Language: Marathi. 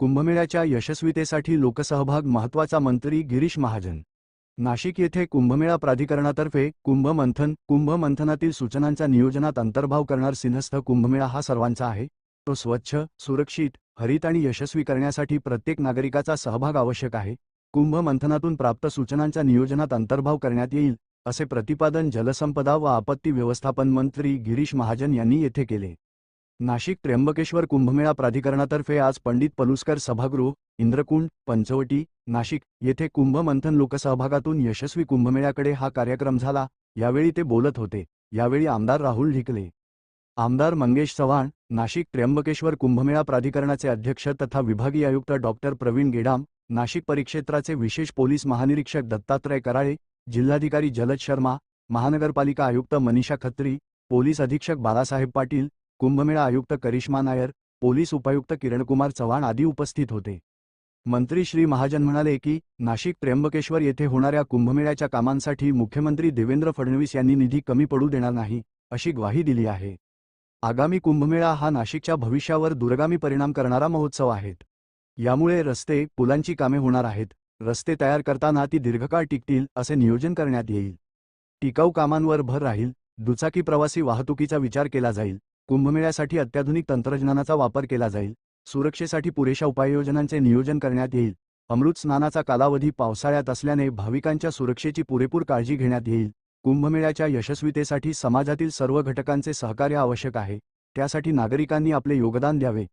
कुंभमेळ्याच्या यशस्वीतेसाठी लोकसहभाग महत्त्वाचा मंत्री गिरीश महाजन. नाशिक येथे कुंभमेळा प्राधिकरणातर्फे कुंभ मंथन कुंभ मंथनातील सूचनांच्या नियोजनात अंतर्भाव करणार सिंहस्थ कुंभमेळा हा सर्वांचा आहे. तो स्वच्छ सुरक्षित हरित आणि यशस्वी करण्यासाठी प्रत्येक नागरिकाचा सहभाग आवश्यक आहे. कुंभ मंथनातून प्राप्त सूचनांच्या नियोजनात अंतर्भाव करण्यात येईल असे प्रतिपादन जलसंपदा व आपत्ती व्यवस्थापन मंत्री गिरीश महाजन यांनी येथे केले. नाशिक त्र्यंबकेश्वर कुंभमेळा प्राधिकरणातर्फे आज पंडित पलुस्कर सभागृह इंद्रकुंड पंचवटी नाशिक येथे कुंभमंथन लोकसहभागातून यशस्वी कुंभमेळ्याकडे हा कार्यक्रम झाला. यावेळी ते बोलत होते. यावेळी आमदार राहुल ढिकले. आमदार मंगेश चव्हाण नाशिक त्र्यंबकेश्वर कुंभमेळा प्राधिकरणाचे अध्यक्ष तथा विभागीय आयुक्त डॉक्टर प्रवीण गेडाम नाशिक परिक्षेत्राचे विशेष पोलीस महानिरीक्षक दत्तात्रय कराळे जिल्हाधिकारी जलद शर्मा महानगरपालिका आयुक्त मनीषा खत्री पोलीस अधीक्षक बाळासाहेब पाटील कुंभमेळा आयुक्त करिश्मा नायर पोलीस उपायुक्त किरणकुमार चव्हाण आदी उपस्थित होते. मंत्री श्री महाजन म्हणाले की नाशिक त्र्यंबकेश्वर येथे होणाऱ्या कुंभमेळ्याच्या कामांसाठी मुख्यमंत्री देवेंद्र फडणवीस यांनी निधी कमी पडू देणार नाही अशी ग्वाही दिली आहे. आगामी कुंभमेळा हा नाशिकच्या भविष्यावर दूरगामी परिणाम करणारा महोत्सव आहेत. यामुळे रस्ते पुलांची कामे होणार आहेत रस्ते तयार करताना ती दीर्घकाळ टिकतील असे नियोजन करण्यात येईल. टिकाऊ कामांवर भर राहील दुचाकी प्रवासी वाहतुकीचा विचार केला जाईल कुंभमेळ्यासाठी अत्याधुनिक तंत्रज्ञानाचा वापर केला जाईल. सुरक्षेसाठी पुरेशा उपाययोजनांचे नियोजन करण्यात येईल. अमृत स्नानाचा कालावधी पावसाळ्यात असल्याने भाविकांच्या सुरक्षेची पुरेपूर काळजी घेण्यात येईल. कुंभमेळ्याच्या यशस्वीतेसाठी समाजातील सर्व घटकांचे सहकार्य आवश्यक आहे. त्यासाठी नागरिकांनी आपले योगदान द्यावे.